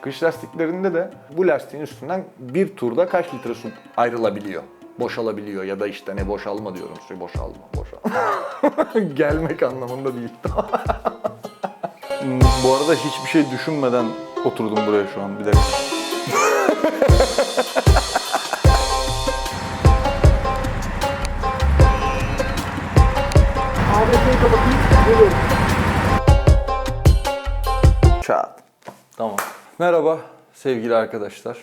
Kış lastiklerinde de bu lastiğin üstünden bir turda kaç litre su ayrılabiliyor? Boşalabiliyor ya da işte ne boşalma diyorum suyu boşalma boşalma. Gelmek anlamında değil. Bu arada hiçbir şey düşünmeden oturdum buraya şu an bir dakika. Çat. Merhaba sevgili arkadaşlar.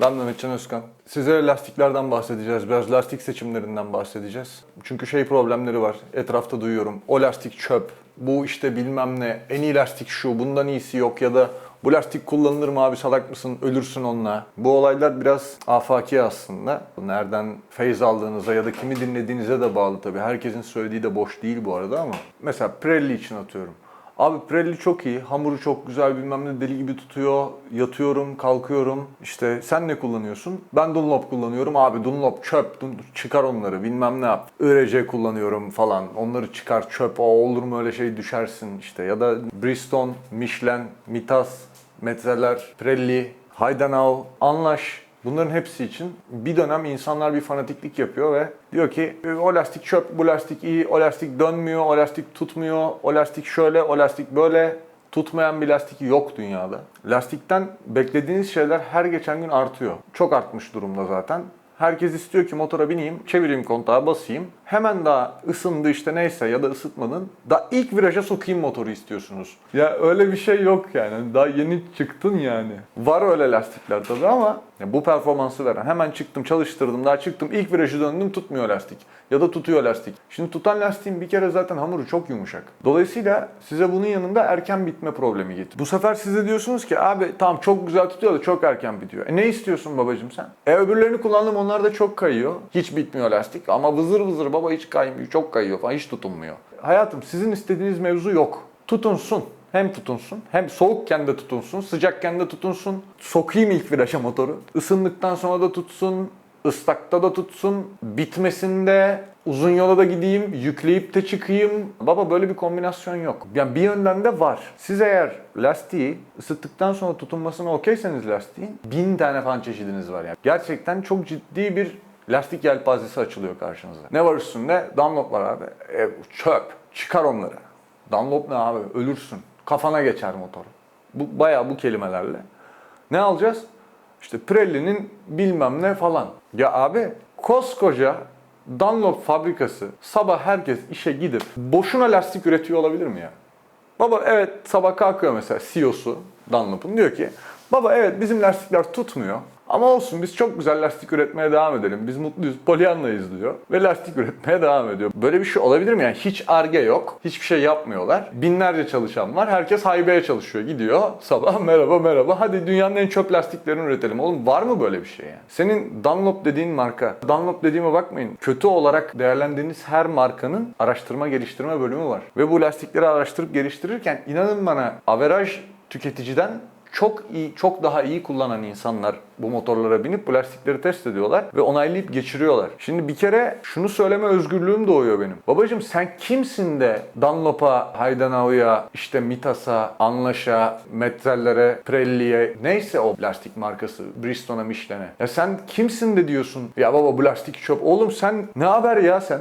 Ben Mehmetcan Özkan. Size lastiklerden bahsedeceğiz. Biraz lastik seçimlerinden bahsedeceğiz. Çünkü şey problemleri var. Etrafta duyuyorum. O lastik çöp. Bu işte bilmem ne. En iyi lastik şu. Bundan iyisi yok ya da bu lastik kullanılır mı abi salak mısın ölürsün onunla. Bu olaylar biraz afaki aslında. Nereden feyz aldığınıza ya da kimi dinlediğinize de bağlı tabii. Herkesin söylediği de boş değil bu arada ama. Mesela Pirelli için atıyorum. Abi Pirelli çok iyi. Hamuru çok güzel bilmem ne deli gibi tutuyor. Yatıyorum, kalkıyorum. İşte sen ne kullanıyorsun? Ben Dunlop kullanıyorum. Abi Dunlop çöp. Dun- çıkar onları bilmem ne yap. IRC kullanıyorum falan. Onları çıkar çöp. O olur mu öyle şey düşersin işte. Ya da Bridgestone, Michelin, Mitas, Metzeler, Pirelli, Heidenau, Anlaş. Bunların hepsi için bir dönem insanlar bir fanatiklik yapıyor ve diyor ki "E, o lastik çöp, bu lastik iyi, o lastik dönmüyor, o lastik tutmuyor, o lastik şöyle, o lastik böyle. Tutmayan bir lastik yok dünyada. Lastikten beklediğiniz şeyler her geçen gün artıyor. Çok artmış durumda zaten. Herkes istiyor ki motora bineyim, çevireyim kontağı, basayım. Hemen daha ısındı işte neyse ya da ısıtmadın. Daha ilk viraja sokayım motoru istiyorsunuz. Ya öyle bir şey yok yani. Daha yeni çıktın yani. Var öyle lastikler tabii ama ya bu performansı veren. Hemen çıktım, çalıştırdım, daha çıktım. ilk virajı döndüm tutmuyor lastik. Ya da tutuyor lastik. Şimdi tutan lastiğin bir kere zaten hamuru çok yumuşak. Dolayısıyla size bunun yanında erken bitme problemi getiriyor. Bu sefer size diyorsunuz ki abi tamam çok güzel tutuyor da çok erken bitiyor. E ne istiyorsun babacım sen? E öbürlerini kullandım onlar da çok kayıyor. Hiç bitmiyor lastik ama vızır vızır baba hiç kaymıyor, çok kayıyor falan hiç tutunmuyor. Hayatım sizin istediğiniz mevzu yok. Tutunsun. Hem tutunsun, hem soğukken de tutunsun, sıcakken de tutunsun. Sokayım ilk viraja motoru. Isındıktan sonra da tutsun, ıslakta da tutsun, bitmesinde uzun yola da gideyim, yükleyip de çıkayım. Baba böyle bir kombinasyon yok. Yani bir yönden de var. Siz eğer lastiği ısıttıktan sonra tutunmasına okeyseniz lastiğin bin tane falan çeşidiniz var yani. Gerçekten çok ciddi bir lastik yelpazesi açılıyor karşınıza. Ne var üstünde? Dunlop var abi. E, çöp. Çıkar onları. Dunlop ne abi? Ölürsün. Kafana geçer motor. Bu bayağı bu kelimelerle. Ne alacağız? İşte Pirelli'nin bilmem ne falan. Ya abi koskoca Dunlop fabrikası sabah herkes işe gidip boşuna lastik üretiyor olabilir mi ya? Baba evet sabah kalkıyor mesela CEO'su Dunlop'un diyor ki baba evet bizim lastikler tutmuyor ama olsun biz çok güzel lastik üretmeye devam edelim. Biz mutluyuz, polyanlayız diyor. Ve lastik üretmeye devam ediyor. Böyle bir şey olabilir mi yani? Hiç arge yok. Hiçbir şey yapmıyorlar. Binlerce çalışan var. Herkes haybeye çalışıyor. Gidiyor sabah merhaba merhaba. Hadi dünyanın en çöp lastiklerini üretelim. Oğlum var mı böyle bir şey yani? Senin Dunlop dediğin marka. Dunlop dediğime bakmayın. Kötü olarak değerlendirdiğiniz her markanın araştırma geliştirme bölümü var. Ve bu lastikleri araştırıp geliştirirken inanın bana averaj tüketiciden çok iyi, çok daha iyi kullanan insanlar bu motorlara binip bu lastikleri test ediyorlar ve onaylayıp geçiriyorlar. Şimdi bir kere şunu söyleme özgürlüğüm doğuyor benim. Babacım sen kimsin de Dunlop'a, Heidenau'ya, işte Mitas'a, Anlaş'a, Metzeller'e, Pirelli'ye neyse o lastik markası, Bristol'a, Michelin'e. Ya sen kimsin de diyorsun ya baba bu lastik çöp. Oğlum sen ne haber ya sen?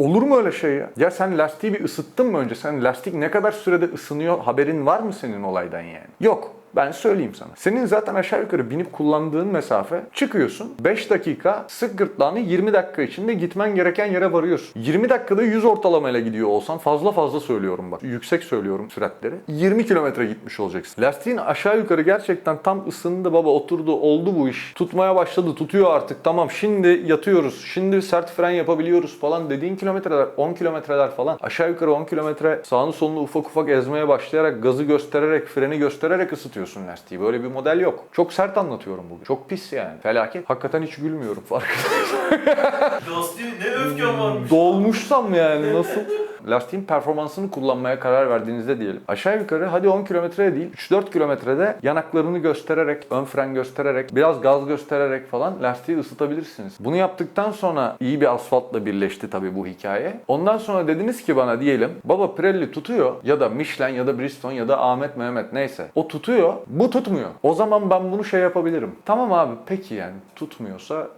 Olur mu öyle şey ya? Ya sen lastiği bir ısıttın mı önce? Sen lastik ne kadar sürede ısınıyor haberin var mı senin olaydan yani? Yok. Ben söyleyeyım sana. Senin zaten aşağı yukarı binip kullandığın mesafe çıkıyorsun. 5 dakika sık gırtlağını 20 dakika içinde gitmen gereken yere varıyorsun. 20 dakikada 100 ortalamayla gidiyor olsan fazla fazla söylüyorum bak. Yüksek söylüyorum süratleri. 20 kilometre gitmiş olacaksın. Lastiğin aşağı yukarı gerçekten tam ısındı baba oturdu oldu bu iş. Tutmaya başladı tutuyor artık tamam şimdi yatıyoruz. Şimdi sert fren yapabiliyoruz falan dediğin kilometreler 10 kilometreler falan. Aşağı yukarı 10 kilometre sağını solunu ufak ufak ezmeye başlayarak gazı göstererek freni göstererek ısıtıyorsun lastiği. Böyle bir model yok. Çok sert anlatıyorum bugün. Çok pis yani. Felaket. Hakikaten hiç gülmüyorum farkındaysan. Lastiği ne öfken varmış. Dolmuşsam yani nasıl? lastiğin performansını kullanmaya karar verdiğinizde diyelim. Aşağı yukarı hadi 10 kilometreye değil 3-4 kilometrede yanaklarını göstererek, ön fren göstererek, biraz gaz göstererek falan lastiği ısıtabilirsiniz. Bunu yaptıktan sonra iyi bir asfaltla birleşti tabii bu hikaye. Ondan sonra dediniz ki bana diyelim baba Pirelli tutuyor ya da Michelin ya da Bridgestone ya da Ahmet Mehmet neyse. O tutuyor bu tutmuyor. O zaman ben bunu şey yapabilirim. Tamam abi peki yani tutmuyorsa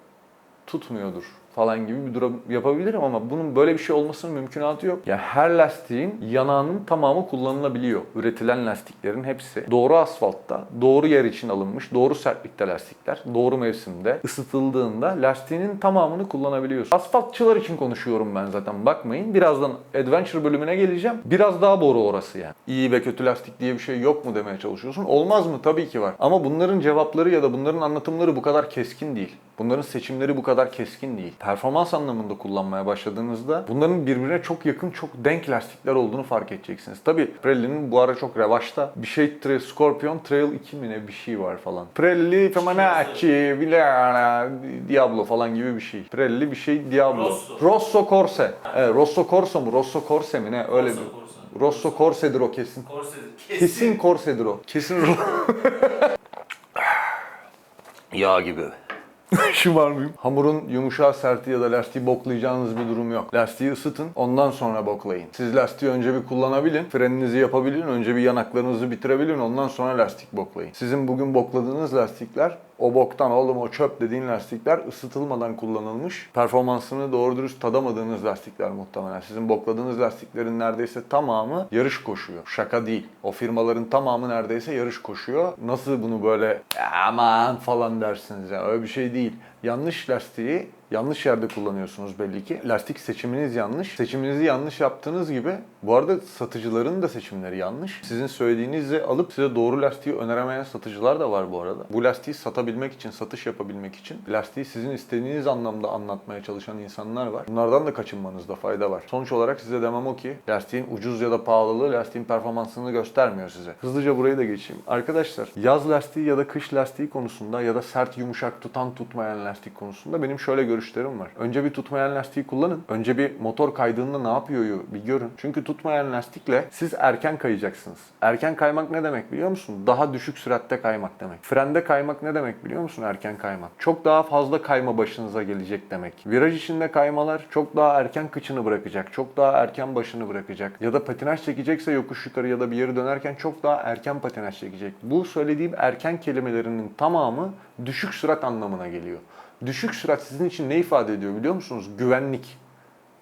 tutmuyordur falan gibi bir durum yapabilirim ama bunun böyle bir şey olmasının mümkünatı yok. Yani her lastiğin yanağının tamamı kullanılabiliyor. Üretilen lastiklerin hepsi doğru asfaltta, doğru yer için alınmış, doğru sertlikte lastikler, doğru mevsimde ısıtıldığında lastiğinin tamamını kullanabiliyorsun. Asfaltçılar için konuşuyorum ben zaten bakmayın. Birazdan adventure bölümüne geleceğim. Biraz daha boru orası yani. İyi ve kötü lastik diye bir şey yok mu demeye çalışıyorsun. Olmaz mı? Tabii ki var. Ama bunların cevapları ya da bunların anlatımları bu kadar keskin değil. Bunların seçimleri bu kadar keskin değil. Performans anlamında kullanmaya başladığınızda bunların birbirine çok yakın, çok denk lastikler olduğunu fark edeceksiniz. Tabii Pirelli'nin bu ara çok revaçta. Bir şey Trail, Scorpion Trail 2 mi ne bir şey var falan. Pirelli Femanacci, Villara, Diablo falan gibi bir şey. Pirelli bir şey Diablo. Rosso. Rosso Corse. Evet, Rosso Corso mu? Rosso Corse mi ne? Öyle bir. Rosso Corse'dir o kesin. Corsa Kesin Corse'dir o. Kesin Yağ gibi. Şımar mıyım? Hamurun yumuşağı serti ya da lastiği boklayacağınız bir durum yok. Lastiği ısıtın, ondan sonra boklayın. Siz lastiği önce bir kullanabilin, freninizi yapabilin, önce bir yanaklarınızı bitirebilin, ondan sonra lastik boklayın. Sizin bugün bokladığınız lastikler o boktan oğlum o çöp dediğin lastikler ısıtılmadan kullanılmış. Performansını doğru dürüst tadamadığınız lastikler muhtemelen. Sizin bokladığınız lastiklerin neredeyse tamamı yarış koşuyor. Şaka değil. O firmaların tamamı neredeyse yarış koşuyor. Nasıl bunu böyle aman falan dersiniz ya öyle bir şey değil. Yanlış lastiği yanlış yerde kullanıyorsunuz belli ki. Lastik seçiminiz yanlış. Seçiminizi yanlış yaptığınız gibi bu arada satıcıların da seçimleri yanlış. Sizin söylediğinizi alıp size doğru lastiği öneremeyen satıcılar da var bu arada. Bu lastiği satabilmek için, satış yapabilmek için lastiği sizin istediğiniz anlamda anlatmaya çalışan insanlar var. Bunlardan da kaçınmanızda fayda var. Sonuç olarak size demem o ki lastiğin ucuz ya da pahalılığı lastiğin performansını göstermiyor size. Hızlıca burayı da geçeyim. Arkadaşlar yaz lastiği ya da kış lastiği konusunda ya da sert yumuşak tutan tutmayan lastik konusunda benim şöyle görüşlerim var. Önce bir tutmayan lastiği kullanın. Önce bir motor kaydığında ne yapıyor bir görün. Çünkü tutmayan lastikle siz erken kayacaksınız. Erken kaymak ne demek biliyor musun? Daha düşük süratte kaymak demek. Frende kaymak ne demek biliyor musun? Erken kaymak. Çok daha fazla kayma başınıza gelecek demek. Viraj içinde kaymalar çok daha erken kıçını bırakacak. Çok daha erken başını bırakacak. Ya da patinaj çekecekse yokuş yukarı ya da bir yeri dönerken çok daha erken patinaj çekecek. Bu söylediğim erken kelimelerinin tamamı düşük sürat anlamına geliyor. Düşük sürat sizin için ne ifade ediyor biliyor musunuz? Güvenlik.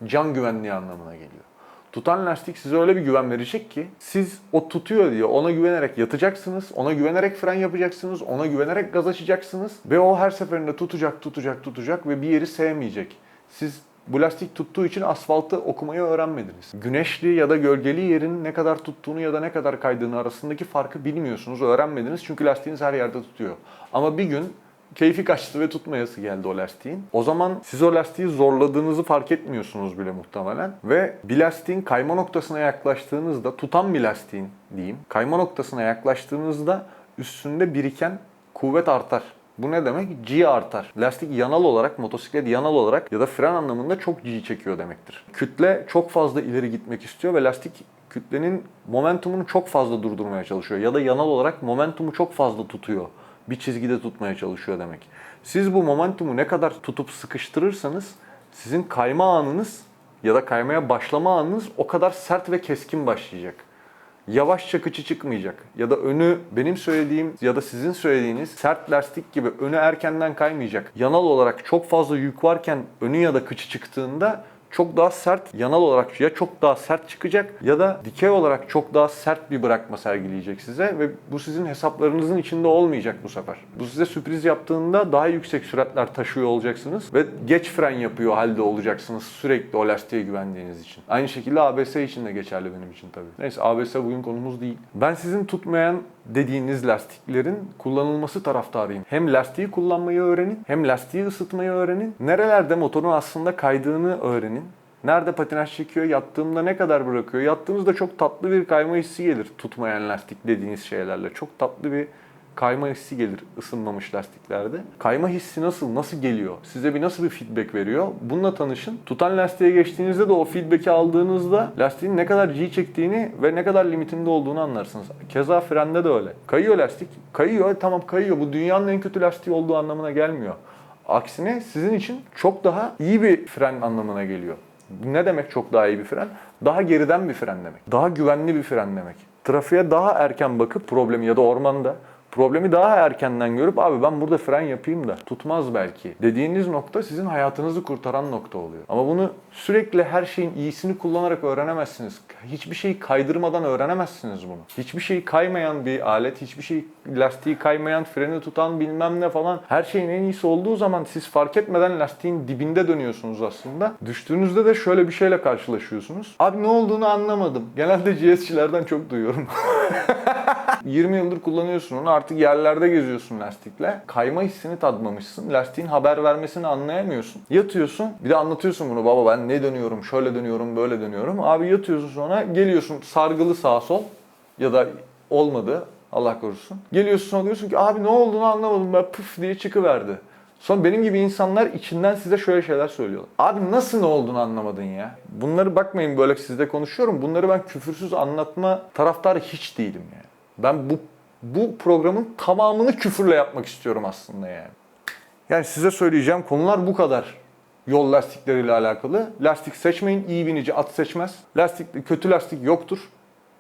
Can güvenliği anlamına geliyor. Tutan lastik size öyle bir güven verecek ki siz o tutuyor diye ona güvenerek yatacaksınız, ona güvenerek fren yapacaksınız, ona güvenerek gaz açacaksınız ve o her seferinde tutacak, tutacak, tutacak ve bir yeri sevmeyecek. Siz bu lastik tuttuğu için asfaltı okumayı öğrenmediniz. Güneşli ya da gölgeli yerin ne kadar tuttuğunu ya da ne kadar kaydığını arasındaki farkı bilmiyorsunuz, öğrenmediniz çünkü lastiğiniz her yerde tutuyor. Ama bir gün keyfi kaçtı ve tutmayası geldi o lastiğin. O zaman siz o lastiği zorladığınızı fark etmiyorsunuz bile muhtemelen. Ve bir lastiğin kayma noktasına yaklaştığınızda, tutan bir lastiğin diyeyim, kayma noktasına yaklaştığınızda üstünde biriken kuvvet artar. Bu ne demek? G artar. Lastik yanal olarak, motosiklet yanal olarak ya da fren anlamında çok G çekiyor demektir. Kütle çok fazla ileri gitmek istiyor ve lastik kütlenin momentumunu çok fazla durdurmaya çalışıyor. Ya da yanal olarak momentumu çok fazla tutuyor bir çizgide tutmaya çalışıyor demek. Siz bu momentumu ne kadar tutup sıkıştırırsanız sizin kayma anınız ya da kaymaya başlama anınız o kadar sert ve keskin başlayacak. Yavaşça kıçı çıkmayacak ya da önü benim söylediğim ya da sizin söylediğiniz sert lastik gibi önü erkenden kaymayacak. Yanal olarak çok fazla yük varken önü ya da kıçı çıktığında çok daha sert yanal olarak ya çok daha sert çıkacak ya da dikey olarak çok daha sert bir bırakma sergileyecek size ve bu sizin hesaplarınızın içinde olmayacak bu sefer. Bu size sürpriz yaptığında daha yüksek süratler taşıyor olacaksınız ve geç fren yapıyor halde olacaksınız sürekli o lastiğe güvendiğiniz için. Aynı şekilde ABS için de geçerli benim için tabii. Neyse ABS bugün konumuz değil. Ben sizin tutmayan dediğiniz lastiklerin kullanılması taraftarıyım. Hem lastiği kullanmayı öğrenin, hem lastiği ısıtmayı öğrenin. Nerelerde motorun aslında kaydığını öğrenin. Nerede patinaj çekiyor, yattığımda ne kadar bırakıyor. Yattığınızda çok tatlı bir kayma hissi gelir tutmayan lastik dediğiniz şeylerle. Çok tatlı bir kayma hissi gelir ısınmamış lastiklerde. Kayma hissi nasıl, nasıl geliyor? Size bir nasıl bir feedback veriyor? Bununla tanışın. Tutan lastiğe geçtiğinizde de o feedback'i aldığınızda lastiğin ne kadar G çektiğini ve ne kadar limitinde olduğunu anlarsınız. Keza frende de öyle. Kayıyor lastik. Kayıyor, tamam kayıyor. Bu dünyanın en kötü lastiği olduğu anlamına gelmiyor. Aksine sizin için çok daha iyi bir fren anlamına geliyor. Ne demek çok daha iyi bir fren? Daha geriden bir fren demek. Daha güvenli bir fren demek. Trafiğe daha erken bakıp problemi ya da ormanda problemi daha erkenden görüp abi ben burada fren yapayım da tutmaz belki dediğiniz nokta sizin hayatınızı kurtaran nokta oluyor. Ama bunu sürekli her şeyin iyisini kullanarak öğrenemezsiniz. Hiçbir şeyi kaydırmadan öğrenemezsiniz bunu. Hiçbir şeyi kaymayan bir alet, hiçbir şey lastiği kaymayan, freni tutan bilmem ne falan her şeyin en iyisi olduğu zaman siz fark etmeden lastiğin dibinde dönüyorsunuz aslında. Düştüğünüzde de şöyle bir şeyle karşılaşıyorsunuz. Abi ne olduğunu anlamadım. Genelde GS'çilerden çok duyuyorum. 20 yıldır kullanıyorsun onu artık yerlerde geziyorsun lastikle. Kayma hissini tadmamışsın. Lastiğin haber vermesini anlayamıyorsun. Yatıyorsun bir de anlatıyorsun bunu baba ben ne dönüyorum şöyle dönüyorum böyle dönüyorum. Abi yatıyorsun sonra geliyorsun sargılı sağ sol ya da olmadı Allah korusun. Geliyorsun sonra diyorsun ki abi ne olduğunu anlamadım ben pıf diye çıkıverdi. Sonra benim gibi insanlar içinden size şöyle şeyler söylüyorlar. Abi nasıl ne olduğunu anlamadın ya. Bunları bakmayın böyle sizde konuşuyorum. Bunları ben küfürsüz anlatma taraftarı hiç değilim yani. Ben bu bu programın tamamını küfürle yapmak istiyorum aslında yani. Yani size söyleyeceğim konular bu kadar. Yol lastikleriyle alakalı. Lastik seçmeyin. iyi binici at seçmez. Lastik kötü lastik yoktur.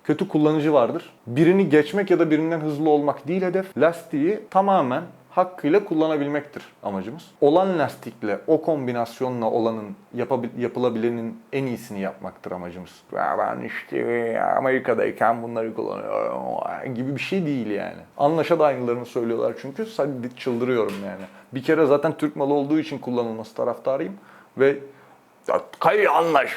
Kötü kullanıcı vardır. Birini geçmek ya da birinden hızlı olmak değil hedef. Lastiği tamamen hakkıyla kullanabilmektir amacımız. Olan lastikle, o kombinasyonla olanın yapılabilenin en iyisini yapmaktır amacımız. Ya ben işte Amerika'dayken bunları kullanıyorum gibi bir şey değil yani. Anlaşa da aynılarını söylüyorlar çünkü sadece çıldırıyorum yani. Bir kere zaten Türk malı olduğu için kullanılması taraftarıyım ve kayıyor anlaş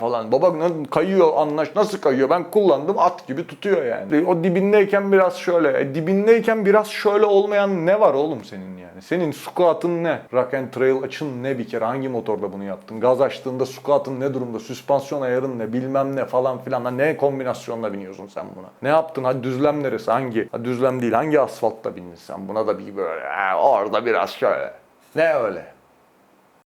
falan. Baba kayıyor anlaş nasıl kayıyor? Ben kullandım at gibi tutuyor yani. O dibindeyken biraz şöyle. E, dibindeyken biraz şöyle olmayan ne var oğlum senin yani? Senin squat'ın ne? Rock and trail açın ne bir kere? Hangi motorda bunu yaptın? Gaz açtığında squat'ın ne durumda? Süspansiyon ayarın ne? Bilmem ne falan filan. Lan Ne kombinasyonla biniyorsun sen buna? Ne yaptın? Hadi düzlem neresi? Hangi? Hadi düzlem değil. Hangi asfaltta bindin sen? Buna da bir böyle. "Ha, orada biraz şöyle. Ne öyle?